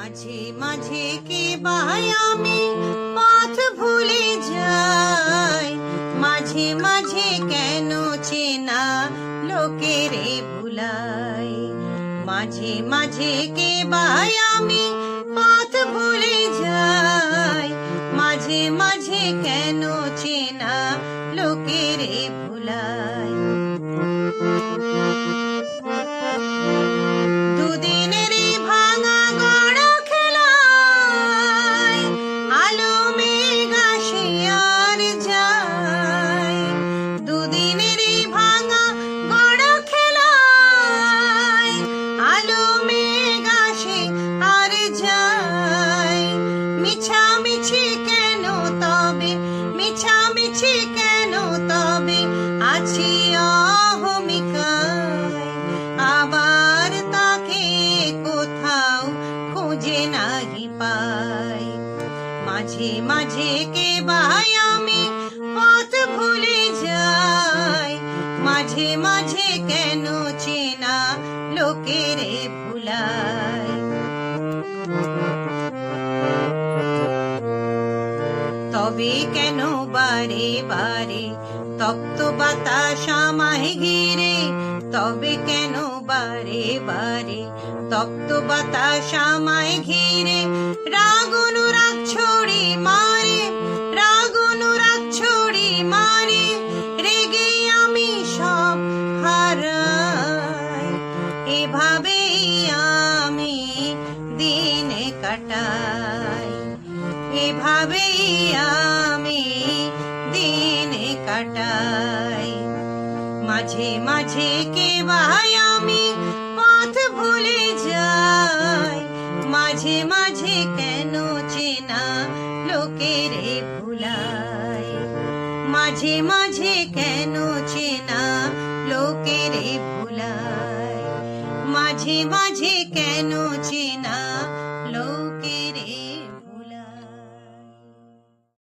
মাঝে মাঝে কে বাই আমি পথ ভুলে যাই। মাঝে মাঝে কেন চেনা লোকেরে ভুলাই। মাঝে মাঝে কে বাই আমি পথ ভুলে যাই। মাঝে মাঝে কেন চেনা মিছামিছি কেন তবে? মিছামিছি কেন তবে? আছি অহমিকায় আবার তাকে কোথাও খুঁজে নাহি পাই। মাঝে মাঝে কে বাই আমি পথ ভুলে যাই। মাঝে মাঝে কেন চেনা লোকেরে ভুলাই? তবে কেন বারে বারে? তপ্ত বাতাস আমায় ঘিরে, তবে কেন বারে বারে? তপ্ত বাতাস আমায় ঘিরে, রাগ অনুরাগ ছড়ি মারে, রাগ অনুরাগ ছড়ি মারে, রেগে আমি সব হারাই। এভাবেই আমি দিনে কাটাই। এভাবেই মাঝে মাঝে কে ভাই আমি পথ ভুলে যাই। মাঝে মাঝে কেন চেনা লোকেরে ভুলাই। মাঝে মাঝে কেন চেনা লোকেরে ভুলাই। মাঝে মাঝে কেন